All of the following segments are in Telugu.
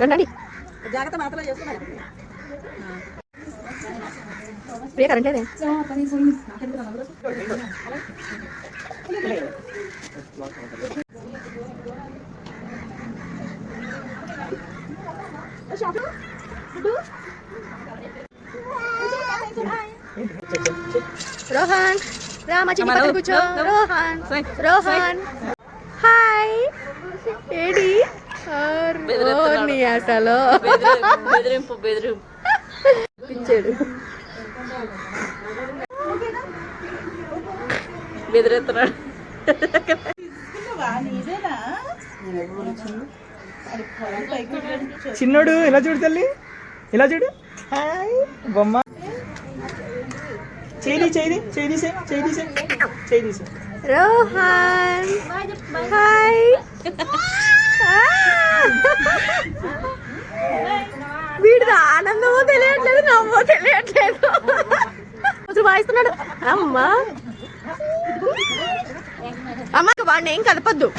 రండి జాగ్రత్త మాత్రం చేస్తున్నారు ప్రియ కరెంట్ లేదే రోహన్ రామా చిన్ని పక్కన కూర్చో. రోహన్ రోహన్. హాయ్. ఏడి? నీ అసలు. బెదిరింపు బెదిరింపు. పిచ్చాడు బెదిరెత్తున్నాడు చిన్నోడు ఇలా చూడు తల్లి? ఇలా చూడు? హాయ్ బొమ్మ. చేయి చేయి చేయి చేయి చేయి రోహన్. హాయ్. వీడిది ఆనందమో తెలియట్లేదు నవ్వో తెలియట్లేదు. అసలు వాయిస్తున్నాడు. అమ్మా. అమ్మకి వాడిని ఏం కలపద్దు.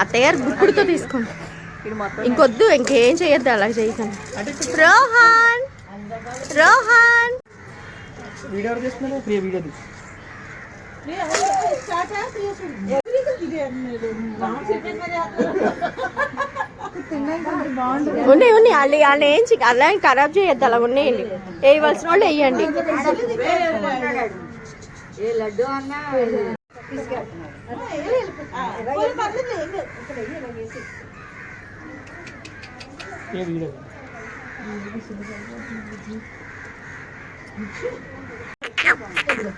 అత్తయ్య గారు గుప్పుడుతో తీసుకోండి. ఇంకొద్దు ఇంకేం చేయొద్దు అలా చేయకండి. రోహన్! రోహన్! ఉన్నాయి ఉన్నాయి వాళ్ళు వాళ్ళు ఏం చి- అలా ఏం ఖరాబ్ చేయొద్దు అలా ఉన్నాయండి వేయవలసిన వాళ్ళు వేయండి. ఏ వీడియో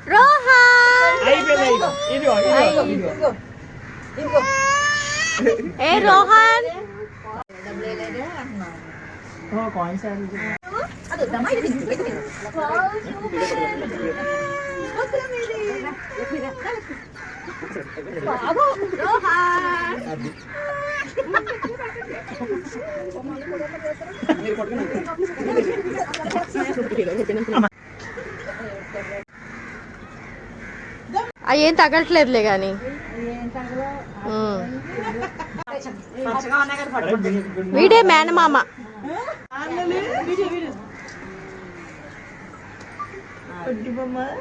రోహన్ అయిపోయింది అయిపోయింది ఇదిగో ఇదిగో ఇదిగో ఏ రోహన్ అయ్యేం తగట్లేదులే తగ్గట్లేదులే కానీ వీడే మేనమామ. గుండు బాస్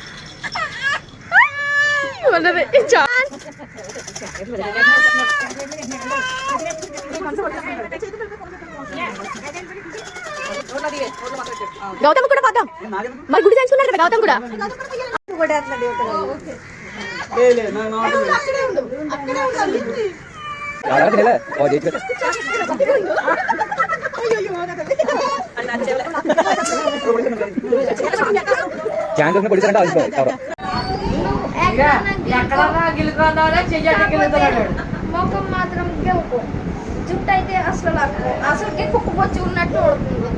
ఆగరా ఉన్నది చాలా గౌతమ్ కూడా పోదాం మరి గుడి చేయించుకున్నాడు కదా గౌతమ్ కూడా లే లే నాకు నాకు ముఖం మాత్రం గెలుపు జుట్టు అయితే అసలు నాకు అసలుకే కుక్క పొచ్చి ఉన్నట్టు ఉడుతుంది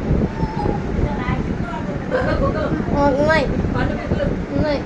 ఉన్నాయి. ఉన్నాయి.